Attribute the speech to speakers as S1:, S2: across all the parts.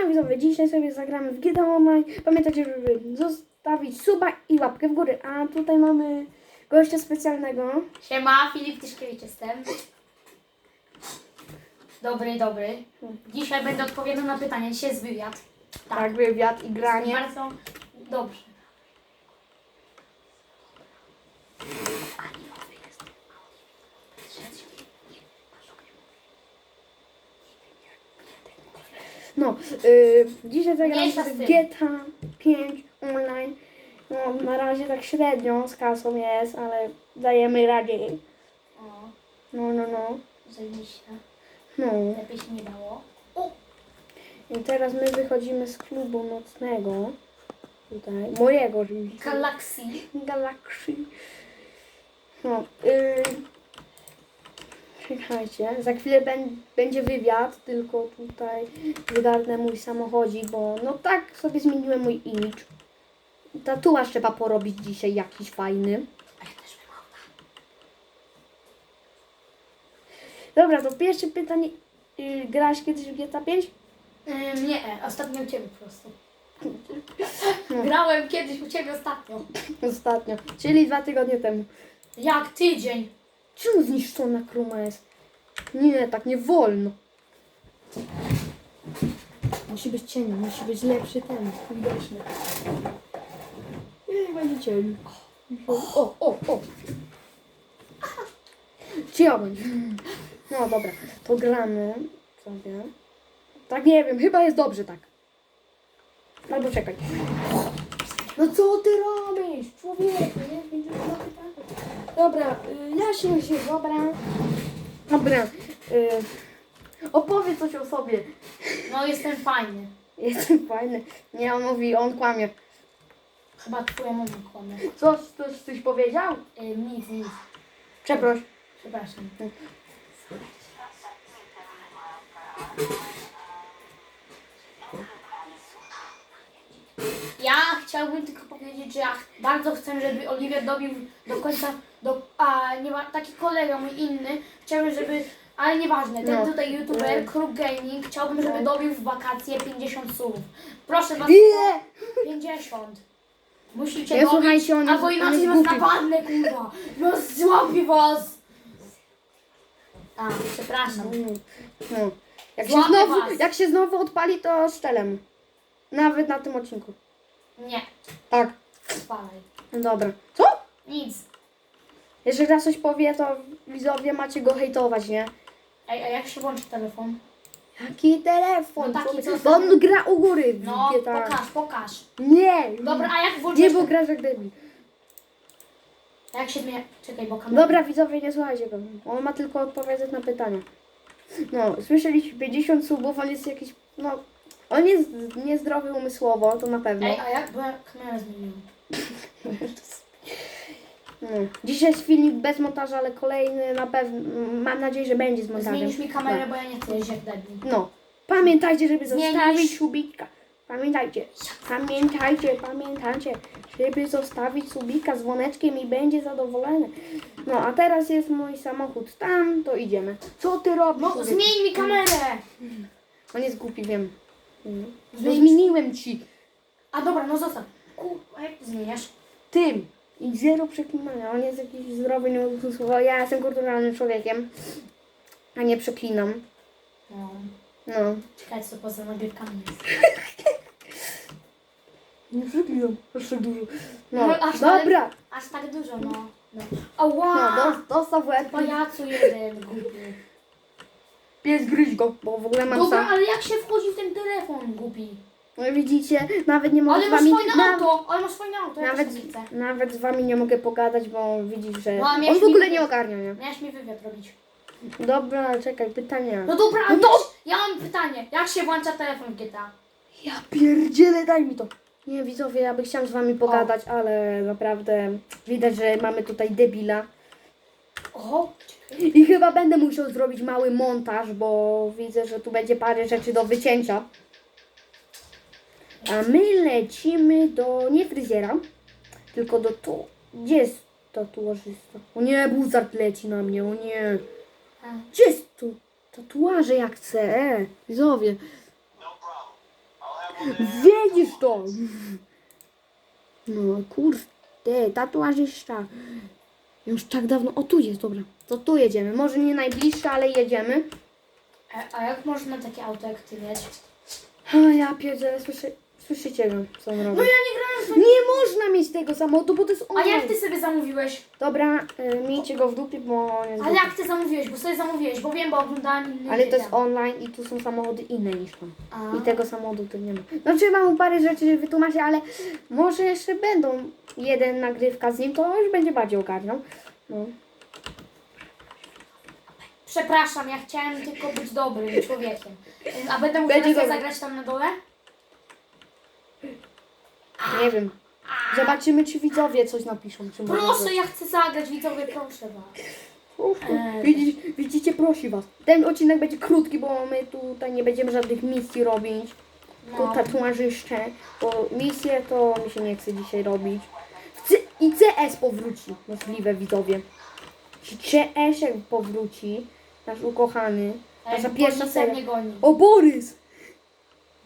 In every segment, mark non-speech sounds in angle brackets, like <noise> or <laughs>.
S1: Siema widzowie, dzisiaj sobie zagramy w GTA Online. Pamiętajcie, żeby zostawić suba i łapkę w górę. A tutaj mamy gościa specjalnego.
S2: Siema, Filip Tyszkiewicz jestem. Dobry, dobry. Dzisiaj będę odpowiadał na pytania. Dzisiaj jest wywiad.
S1: Tak, wywiad i granie.
S2: Bardzo dobrze.
S1: No, y, dzisiaj
S2: Mniejsza
S1: sobie. GTA 5 Online. No, na razie tak średnio z kasą jest, ale dajemy radę. No, no, no.
S2: zajebiście.
S1: No.
S2: Lepiej się nie dało.
S1: I teraz my wychodzimy z klubu nocnego. Tutaj. Mojego oczywiście.
S2: Galaxy.
S1: Galaxy. No, yy, czekajcie, za chwilę bę- będzie wywiad, tylko tutaj wydarnę mój samochodzik, bo no tak sobie zmieniłem mój imidż. Tatuaż trzeba porobić dzisiaj jakiś fajny. Dobra, to pierwsze pytanie. Yy, grasz kiedyś w GTA 5?
S2: Ym, nie, ostatnio u Ciebie po prostu. <laughs>
S1: No.
S2: Grałem kiedyś u Ciebie ostatnio.
S1: Ostatnio, czyli dwa tygodnie temu.
S2: Jak tydzień.
S1: Czemu zniszczona kruma jest? Nie, tak nie wolno. Musi być cień, musi być lepszy ten, widoczny. Nie, będzie cień. O, o, o. Bądź. No dobra, to gramy sobie. Tak nie wiem, chyba jest dobrze tak. Albo czekaj. No co ty robisz, człowieku? Nie? Zapytany. Dobra, y, ja się się, dobra. Dobra, y, opowiedz coś o sobie.
S2: No, jestem fajny.
S1: Jestem fajny. Nie, on mówi, on kłamie.
S2: Chyba Twoja mama kłamie.
S1: Coś, coś, coś powiedział?
S2: Ym, nic, nic.
S1: Przeproś.
S2: Przepraszam. Ja chciałbym tylko powiedzieć, że ja bardzo chcę, żeby Oliver dobił do końca, do, a nie ma taki kolega mój inny, chciałbym, żeby, ale nieważne, ten
S1: No.
S2: tutaj youtuber,
S1: No.
S2: Kruk Gaming, chciałbym, żeby dobił w wakacje 50 słów. Proszę was,
S1: Nie!
S2: 50. Musicie
S1: Nie,
S2: dobić,
S1: słuchajcie, on jest-
S2: albo
S1: on
S2: inaczej
S1: jest
S2: was
S1: głupi.
S2: napadnę, kurwa. No złapię was. A, przepraszam.
S1: No. Jak się, znowu,
S2: was.
S1: jak się znowu odpali, to strzelę mu. Nawet na tym odcinku.
S2: Nie,
S1: Tak.
S2: spalaj.
S1: No dobra. Co?
S2: Nic.
S1: Jeżeli raz coś powie, to widzowie macie go hejtować, nie?
S2: Ej, a jak się włączy telefon?
S1: Jaki telefon?
S2: No taki, co-
S1: Bo on gra u góry w
S2: No,
S1: GTA.
S2: pokaż, pokaż.
S1: Nie!
S2: Dobra, a jak włączysz...
S1: Nie, bo grasz jak debil.
S2: A jak się zmienia... Czekaj, bo kamera...
S1: Dobra, widzowie, nie słuchajcie go. On ma tylko odpowiadać na pytania. No, słyszeliście 50 subów, on jest jakiś, no, on jest niezdrowy umysłowo, to na pewno.
S2: Ej, a jak... Bo ja kamerę zmieniłam. <laughs>
S1: No. Dzisiaj jest filmik bez montażu, ale kolejny na pewno, mam nadzieję, że będzie z montażem.
S2: Zmienisz mi kamerę, bo ja nie chcę jak debil.
S1: No, pamiętajcie, żeby
S2: Zmienisz?
S1: zostawić subika. Pamiętajcie, pamiętajcie, pamiętajcie, żeby zostawić subika z dzwoneczkiem i będzie zadowolony. No, a teraz jest mój samochód tam, to idziemy. Co ty robisz?
S2: No, zmień mi kamerę!
S1: On jest głupi, wiem. No zmieniłem ci
S2: A dobra, no zostaw. Kurwa, a jak zmieniasz?
S1: tym. I zero przeklinania. On jest jakiś zdrowy, nie usłyszał. Ja jestem kulturalnym człowiekiem, a nie przeklinam.
S2: No.
S1: No.
S2: Czekaj, co poza nagrywkami jest. <laughs>
S1: Nie przeklinam, aż tak dużo.
S2: No,
S1: No,
S2: aż
S1: dobra.
S2: Aż tak dużo, no. no.
S1: No,
S2: Ała!
S1: dos- dostaw łeb.
S2: Pajacu jeden, głupi.
S1: Pies gryź go, bo w ogóle mam
S2: Dobra, ale jak się wchodzi w ten telefon, głupi?
S1: No widzicie, nawet nie mogę
S2: Ale
S1: z
S2: masz
S1: wami...
S2: fajne
S1: na-
S2: auto, ale masz fajne auto, ja
S1: Nawet,
S2: też chcę.
S1: nawet z wami nie mogę pogadać, bo widzisz, że
S2: No, a
S1: on
S2: miałeś
S1: w ogóle
S2: mi-
S1: nie ogarnia, nie?
S2: Miałeś mi wywiad robić.
S1: Dobra, czekaj, pytania.
S2: No dobra,
S1: No
S2: no
S1: to-
S2: ja mam pytanie. Jak się włącza telefon w GTA?
S1: Ja pierdzielę, daj mi to. Nie, widzowie, ja bym chciał z wami pogadać, ale naprawdę widać, że mamy tutaj debila.
S2: O,
S1: I chyba będę musiał zrobić mały montaż, bo widzę, że tu będzie parę rzeczy do wycięcia. A my lecimy do, nie fryzjera, tylko do tu. Gdzie jest tatuażysta? O nie, buzard leci na mnie, o nie. Gdzie jest tu? Tatuaże jak chcę, e, widzowie. Wiedzisz to! No kurde, tatuażysta. Już tak dawno. O tu jest, dobra. To tu jedziemy. Może nie najbliższe, ale jedziemy.
S2: A, a jak można takie auto jak ty mieć?
S1: A ja pierdzielę, słyszy, słyszycie go, co on robi.
S2: No ja nie grałem w
S1: Nie można mieć tego samochodu, bo to jest
S2: A
S1: online.
S2: jak ty sobie zamówiłeś?
S1: Dobra, y, miejcie go w dupie, bo on jest
S2: Ale jak ty zamówiłeś? Bo sobie zamówiłeś, bo wiem, bo oglądałem inne
S1: Ale to jest online i tu są samochody inne niż tam.
S2: A.
S1: I tego samochodu tu nie ma. No trzeba mu parę rzeczy wytłumaczyć, ale może jeszcze będą jeden nagrywka z nim, to już będzie bardziej ogarniał. No.
S2: Przepraszam, ja chciałem tylko być dobrym człowiekiem. A będę musiała
S1: Będzie
S2: sobie
S1: dobry.
S2: zagrać tam na dole?
S1: Nie wiem. Zobaczymy, czy widzowie coś napiszą. Czy może
S2: Proszę,
S1: coś.
S2: ja chcę zagrać, widzowie, proszę was.
S1: Uf,
S2: Eee.
S1: Widzicie, widzicie, prosi was. Ten odcinek będzie krótki, bo my tutaj nie będziemy żadnych misji robić. Tu
S2: No.
S1: tatuażyście, bo misje to mi się nie chce dzisiaj robić. C I CS powróci, możliwe widzowie. Czy CS jak powróci, nasz ukochany, nasza
S2: Ej,
S1: pierwsza seria.
S2: mnie goni.
S1: O, Borys!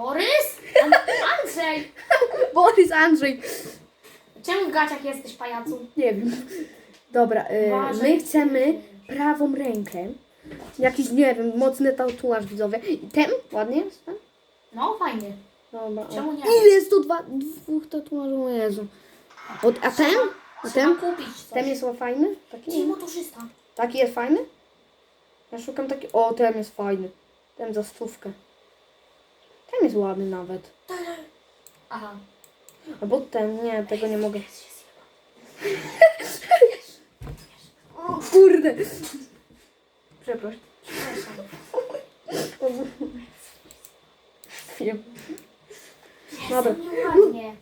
S2: Borys? An- Andrzej! <laughs>
S1: Borys Andrzej!
S2: Czemu w gaciach jesteś pajacu?
S1: Nie wiem. Dobra, y,
S2: Uważaj.
S1: my chcemy prawą rękę. Jakiś, nie wiem, mocny tatuaż widzowie. I ten? Ładnie jest? ten?
S2: No, fajnie.
S1: Dobra.
S2: Czemu nie?
S1: Ile jest tu dwa, dwóch tatuażów? O Jezu. Od, a ten? A
S2: Trzeba
S1: ten?
S2: kupić coś.
S1: Ten jest fajny? Taki?
S2: Ty motorzysta.
S1: Taki jest fajny? Ja szukam taki. O, ten jest fajny. Ten za stówkę. Ten jest ładny nawet.
S2: Aha.
S1: Albo ten, nie, tego nie mogę. O kurde! Przepraszam. Nie. Dobra.
S2: Nieładnie.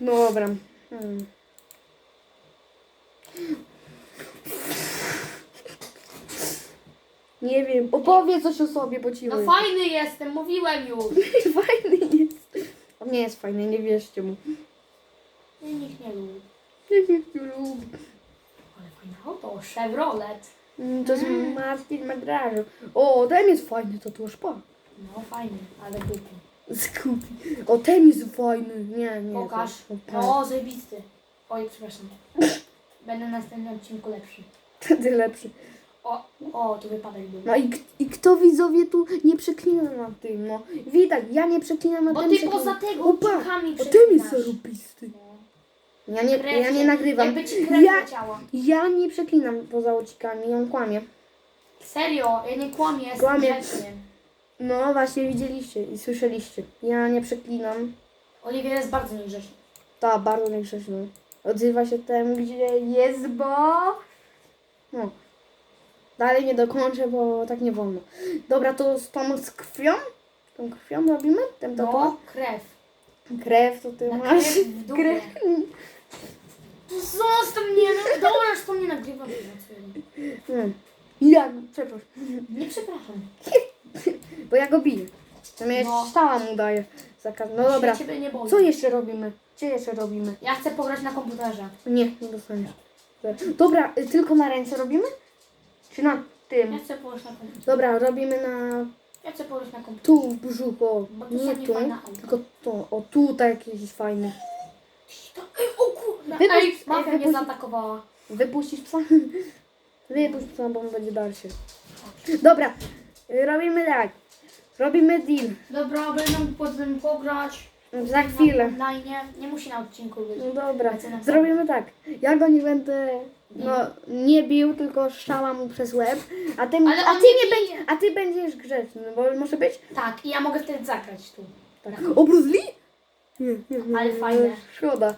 S1: No dobra. Hmm. Nie wiem, opowiedz coś o sobie, bo ci
S2: No fajny jestem, mówiłem już. <laughs>
S1: Fajny jest. On nie jest fajny, nie wierzcie mu.
S2: Nie, nikt nie lubi.
S1: Nie wiem, kto lubi.
S2: Ale fajne auto, Chevrolet.
S1: Mm, To jest Martin McDarrell. O, ten jest fajny, to tu pa.
S2: No fajny, ale głupi.
S1: Skupi. O, ten jest fajny. Nie, nie.
S2: Pokaż.
S1: to- to-
S2: No, zajebisty. Oj, przepraszam. <laughs> Będę na następnym odcinku lepszy.
S1: Wtedy lepszy.
S2: O, o, tu wypadek był.
S1: No i, k- i kto widzowie tu nie przeklina na tym, no. Widać, ja nie przeklinam na
S2: Bo
S1: tym.
S2: ty
S1: przeklinam.
S2: poza tego
S1: Opa, O, jest
S2: przeklinasz.
S1: zarobisty.
S2: No.
S1: Ja nie, ja nie nagrywam.
S2: Jakby ci krew
S1: Ja,
S2: leciała.
S1: ja nie przeklinam poza odcinkami, on kłamie.
S2: Serio, ja nie kłamię, jestem
S1: Kłamie.
S2: grzeczny.
S1: No właśnie widzieliście i słyszeliście. Ja nie przeklinam.
S2: Oliwier jest bardzo niegrzeczny.
S1: Ta, bardzo niegrzeczny. Odzywa się tam, gdzie jest, bo... No. Dalej nie dokończę, bo tak nie wolno. Dobra, to z tą z krwią? Tą krwią robimy? Ten?
S2: No, krew.
S1: Krew to ty
S2: Na
S1: masz.
S2: krew w dupie.
S1: Krew.
S2: Zostaw mnie, no dobra, już to mnie nagrywa.
S1: Hmm. Ja, przepraszam.
S2: Nie przepraszam.
S1: Bo ja go biję. To mnie
S2: No.
S1: ształa mu daje. Zakaz. No dobra.
S2: ciebie nie boję.
S1: Co jeszcze robimy? Co jeszcze robimy?
S2: Ja chcę pograć na komputerze.
S1: Nie, nie dostaniesz. Dobra, y, tylko na ręce robimy? Czy na
S2: Ja
S1: tym?
S2: chcę pograć na komputerze.
S1: Dobra, robimy na
S2: Ja chcę pograć na komputerze.
S1: tu w brzuchu.
S2: Bo
S1: Nie
S2: są
S1: tu,
S2: niefajne auta.
S1: tylko to. O, tutaj jakiś fajny.
S2: Ej, o kurde.
S1: Wypuść-
S2: Ej, mafia mnie
S1: wypuść-
S2: zaatakowała.
S1: Wypuścisz psa? <laughs> Wypuść psa, bo on będzie dalszy. Dobra, y, robimy tak. Robimy deal.
S2: Dobra, będę potem pograć.
S1: Za chwilę.
S2: Na online. Nie musi na odcinku być.
S1: No dobra,
S2: na
S1: zrobimy tak. Ja go nie będę no, nie bił, tylko szczała mu przez łeb. A ty,
S2: Ale
S1: a
S2: on
S1: ty,
S2: nie
S1: nie
S2: bije.
S1: będziesz, a ty będziesz grzeczny, bo może być?
S2: Tak, i ja mogę wtedy zagrać tu.
S1: Tak. O, Bruce Lee? Nie, nie, nie,
S2: Ale
S1: nie,
S2: fajne.
S1: Szkoda.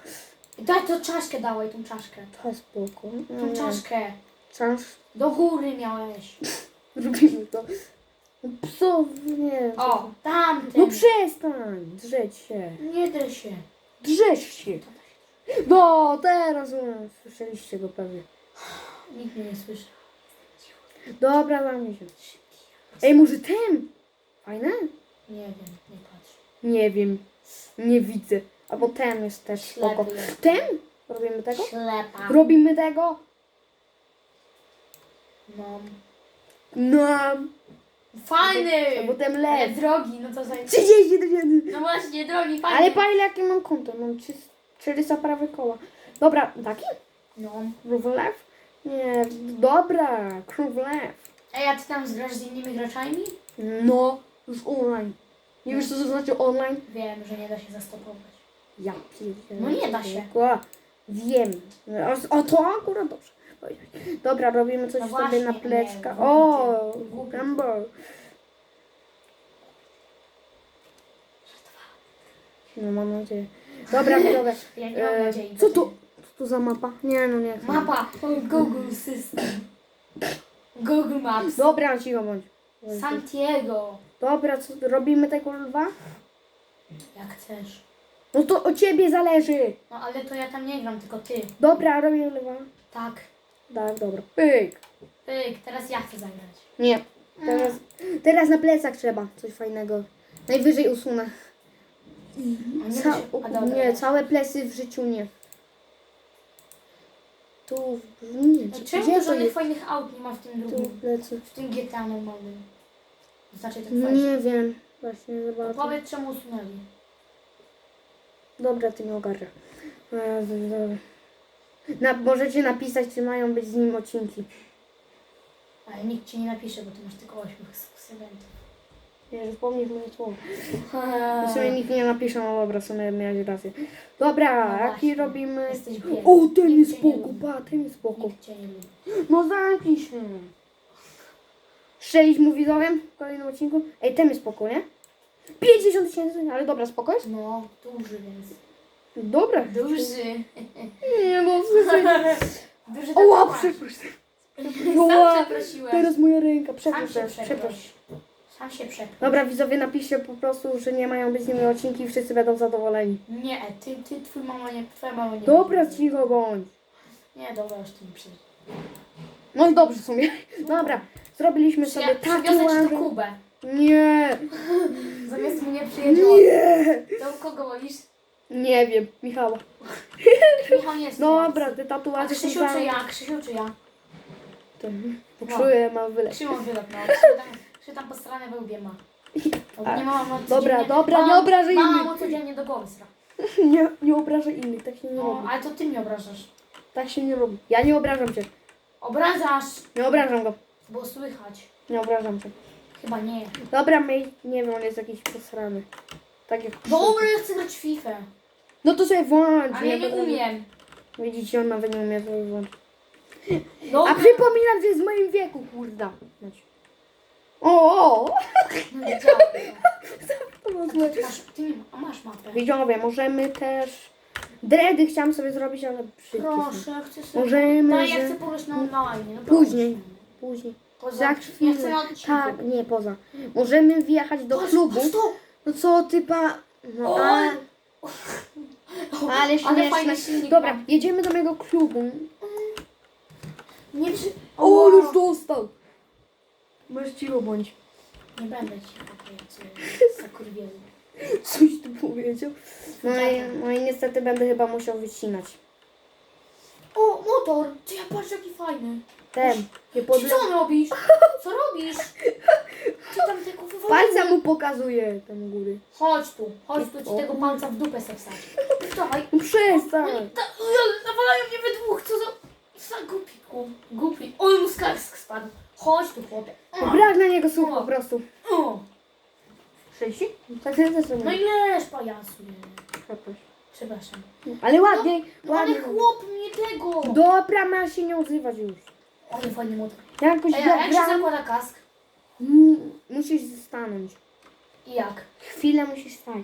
S2: Daj to czaszkę dałej, tą czaszkę.
S1: To jest spoko. No,
S2: Tą
S1: nie.
S2: czaszkę.
S1: Czas.
S2: Do góry miałeś. <laughs>
S1: Robimy to. No, Pso, nie.
S2: O, tamten.
S1: No przestań, drzeć się.
S2: Nie drę się.
S1: Drzeć się. No, teraz no, słyszeliście go pewnie.
S2: Nikt mnie nie słyszy.
S1: Dobra, damy się. Ej, może ten? Fajne?
S2: Nie wiem, nie patrz.
S1: Nie wiem. Nie widzę. Albo ten jest też spoko.
S2: Ślepy.
S1: Ten? Robimy tego?
S2: Ślepa.
S1: Robimy tego?
S2: No.
S1: No.
S2: Fajny!
S1: A potem
S2: Ale
S1: lew.
S2: drogi, no to za...
S1: 30 tysięcy.
S2: No właśnie, drogi, fajny.
S1: Ale patrz jakie mam konto. Mam 300 400 prawe koła. Dobra, taki?
S2: No.
S1: Krów lew? Nie, dobra, krów lew.
S2: Ej, a ty tam zgrasz z innymi graczami?
S1: No, już online. Nie wiesz co to znaczy online?
S2: Wiem, że nie da się zastopować.
S1: Ja pierdzielę.
S2: No nie da się.
S1: Ła, Wiem. O, o to akurat dobrze. Oj, Dobra, robimy coś
S2: No
S1: sobie
S2: właśnie,
S1: na
S2: nie,
S1: pleczka.
S2: głupi
S1: O,
S2: ty, głupi ty.
S1: Gumball. No mam nadzieję. Dobra, dobra.
S2: Ja nie mam
S1: E,
S2: nadziei.
S1: co to? Co to za mapa? Nie no nie. chcę.
S2: Mapa. Google System. Google Maps.
S1: Dobra, cicho bądź.
S2: Santiago.
S1: Dobra, co, robimy tego lwa?
S2: Jak chcesz.
S1: No to o ciebie zależy.
S2: No ale to ja tam nie gram, tylko ty.
S1: Dobra, robimy lwa.
S2: Tak.
S1: Tak, dobra. Pyk.
S2: Pyk, teraz ja chcę zagrać.
S1: Nie. Teraz, teraz na plecach trzeba coś fajnego. Najwyżej usunę. Ca-
S2: A dobra.
S1: nie, całe plecy w życiu nie. Tu, nie,
S2: No
S1: czy-
S2: czemu to żadnych fajnych aut nie ma w tym
S1: Tu
S2: drugim?
S1: plecy.
S2: W tym GTA normalnym. Znaczy tak
S1: No
S2: fajnie.
S1: nie wiem. Właśnie zobaczę.
S2: Powiedz czemu usunęli.
S1: Dobra, ty nie ogarnia. Na, możecie napisać, czy mają być z nim odcinki.
S2: Ale nikt ci nie napisze, bo ty masz tylko 8 subskrybentów.
S1: Nie, że wspomnisz moje słowo. W sumie nikt nie napisze, no dobra, w sumie miałeś rację. Dobra,
S2: No
S1: jaki
S2: właśnie.
S1: robimy?
S2: Jesteś biedny.
S1: O, ten
S2: Nikt
S1: jest
S2: cię nie
S1: spoko,
S2: lubi.
S1: pa, ten jest spoko.
S2: Nikt cię nie lubi.
S1: No zamknij się. Strzelić mu widowiem w kolejnym odcinku? Ej, ten jest spoko, nie? 50 tysięcy, ale dobra, spoko jest?
S2: No, duży więc.
S1: Dobra.
S2: Duży.
S1: Nie no, słyszę. <laughs>
S2: Duży
S1: Oła,
S2: tatuaż.
S1: przepraszam. <laughs>
S2: Sam
S1: Oła,
S2: przeprosiłem.
S1: teraz moja ręka,
S2: Sam
S1: przepraszam,
S2: się
S1: przepraszam.
S2: przeproś. Sam się.
S1: Dobra, widzowie, napiszcie po prostu, że nie mają być z nimi odcinki i wszyscy będą zadowoleni.
S2: Nie, ty, ty, twój mama nie, twoja mama nie
S1: Dobra, cicho bądź.
S2: Nie, dobra, już tu nie przyjdzie.
S1: No i dobrze w sumie. Dobra, zrobiliśmy sobie
S2: przywiozę ci. Kubę.
S1: Nie, <laughs>
S2: Zamiast mnie przyjedzie on.
S1: nie.
S2: To kogo wolisz?
S1: Nie wiem, Michała.
S2: Michał nie jest.
S1: Dobra, te
S2: A
S1: tatuaże
S2: Krzysiu czy ja? Krzysiu czy ja?
S1: Poczuję, ma wyleć.
S2: Szymon wylot, no. Krzysiu tam, Krzysiu tam postranę we łbie ma. Bo nie mama ma
S1: Dobra,
S2: codziennie-
S1: dobra, nie
S2: mama-
S1: obrażaj
S2: Mama
S1: innych.
S2: codziennie do głowy sra. <laughs>
S1: Nie, nie obrażaj innych, tak się nie
S2: No,
S1: robi.
S2: ale to ty mnie obrażasz.
S1: Tak się nie robi. Ja nie obrażam cię.
S2: Obrażasz,
S1: Nie obrażam go.
S2: bo słychać.
S1: Nie obrażam cię.
S2: Chyba nie.
S1: Dobra, my, nie wiem, on jest jakiś posrany. Tak jak...
S2: Dobra, ja chcę grać w FIFA.
S1: No to sobie włącz.
S2: Ale ja nie
S1: będę-
S2: umiem.
S1: Widzicie, on nawet nie umie sobie włączyć. A przypominam, że jest w moim wieku, kurda. O, o!
S2: No,
S1: złe.
S2: ty masz, ty a masz mapę.
S1: Widzowie, możemy też... Dredy chciałam sobie zrobić, ale brzydkie są.
S2: Proszę, ja chcę sobie...
S1: Możemy,
S2: No, ja
S1: że...
S2: chcę pograć na online. No,
S1: Później. Później.
S2: Poza,
S1: Za
S2: ja
S1: chwilę.
S2: chcę na odcinku.
S1: Tak, nie, poza. Możemy wjechać do
S2: Patrz,
S1: klubu.
S2: patrz!
S1: No co ty pa... No,
S2: O!
S1: Ale
S2: Ale
S1: śmieszne.
S2: fajny silnik
S1: Dobra,
S2: mam.
S1: jedziemy do mojego klubu.
S2: Nie przy...
S1: O, już dostał. Masz cicho bądź.
S2: Nie będę ci zakurwieli.
S1: Coś tu powiedział. No i, no i niestety będę chyba musiał wycinać.
S2: O, motor! Ty ja patrz jaki fajny.
S1: Ten, nie
S2: Ty
S1: podle...
S2: co robisz? Co robisz? Ty tam tego wywaliłeś.
S1: Palca mu pokazuje tam u góry.
S2: Chodź tu, chodź tu,
S1: O.
S2: ci tego palca w dupę se wsadź. Dawaj.
S1: No przestań.
S2: ta, nawalają mnie we dwóch, co za... Co za głupi, głupi. On mu skask spadł. Chodź tu, chłopie.
S1: Brak na niego słów po prostu. Sześci? Tak jest
S2: No i leż, pajacu.
S1: Przepraszam.
S2: Przepraszam.
S1: Ale ładniej,
S2: No ale
S1: ładniej.
S2: chłop mnie tego.
S1: Dobra, ma się nie odzywać już.
S2: Ale fajny motor.
S1: Ja jakoś
S2: a jak się
S1: gram.
S2: zakłada kask?
S1: Mm, Musisz stanąć.
S2: I jak?
S1: Chwilę musisz stać.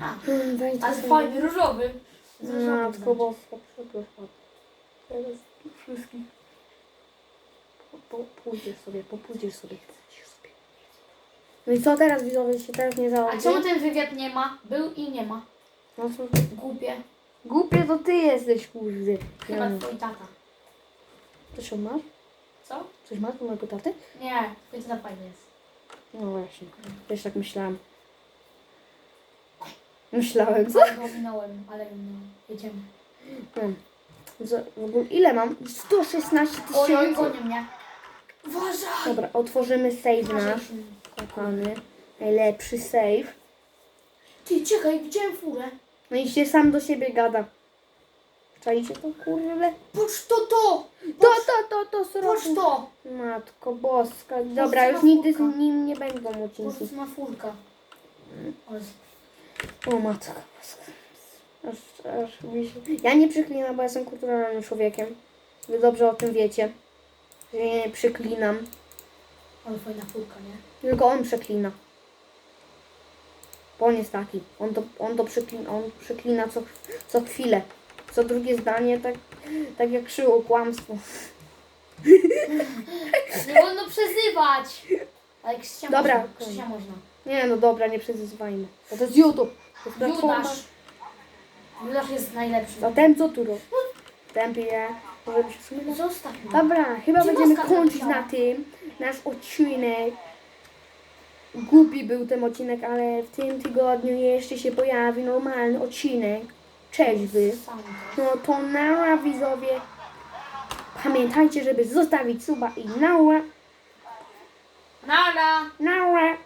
S2: A,
S1: Mm, wejdź
S2: ale
S1: sobie.
S2: fajny, różowy. Z różowym
S1: Matko
S2: znaczy.
S1: boska, przepraszam. Teraz wszystkich. Po, po, pójdziesz sobie, popójdziesz sobie. chcesz sobie. No i co teraz widzowie się teraz nie
S2: A
S1: załatwi?
S2: czemu ten wywiad nie ma? Był i nie ma.
S1: No co?
S2: Głupie.
S1: Głupie to ty jesteś, kurde.
S2: Chyba
S1: Ja,
S2: twój tata.
S1: Coś on masz?
S2: Co?
S1: Coś masz do mojego taty?
S2: Nie, twój tata fajny jest.
S1: No właśnie, też tak myślałam. Myślałem, co?
S2: Ja go minąłem, ale no, jedziemy.
S1: Hmm. Za- W ogóle ile mam? 116
S2: Oj, oj,
S1: tysięcy.
S2: gonią mnie. Uważaj!
S1: Dobra, otworzymy save nasz. Kochany. Najlepszy save.
S2: Ty, czekaj, widziałem furę.
S1: No i się sam do siebie gada. Czajcie to kurde?
S2: Patrz to, to!
S1: To, to, to, to
S2: Patrz
S1: sroku.
S2: to!
S1: Matko boska. Dobra, już nigdy z nim nie będą odcinki.
S2: Patrz, ma furka. Ale
S1: O matko boska. Aż, aż mi się... Ja nie przyklinam, bo ja jestem kulturalnym człowiekiem. Wy dobrze o tym wiecie. Nie przyklinam.
S2: Ale fajna furka, nie?
S1: Tylko on przeklina. Bo on jest taki. On to, on to przyklina, on przyklina co, co chwilę. Co drugie zdanie, tak, tak jak krzyło kłamstwo.
S2: Nie wolno przezywać! Ale Krzysia
S1: Dobra,
S2: można. Krzysia można.
S1: Nie no dobra, nie przezyzwajmy. Bo to jest YouTube. To jest platforma.
S2: Judasz. Judasz jest najlepszy.
S1: Zatem co tu robię? Tempie, może by się w sumie... na-
S2: Zostaw mnie.
S1: Dobra, chyba
S2: Gdzie
S1: będziemy
S2: maska
S1: kończyć na tym. Nasz odcinek. Głupi był ten odcinek, ale w tym tygodniu jeszcze się pojawi normalny odcinek. Cześć wy.
S2: Sam to.
S1: No to nara widzowie. Pamiętajcie, żeby zostawić suba i nara,
S2: Nara!
S1: nara.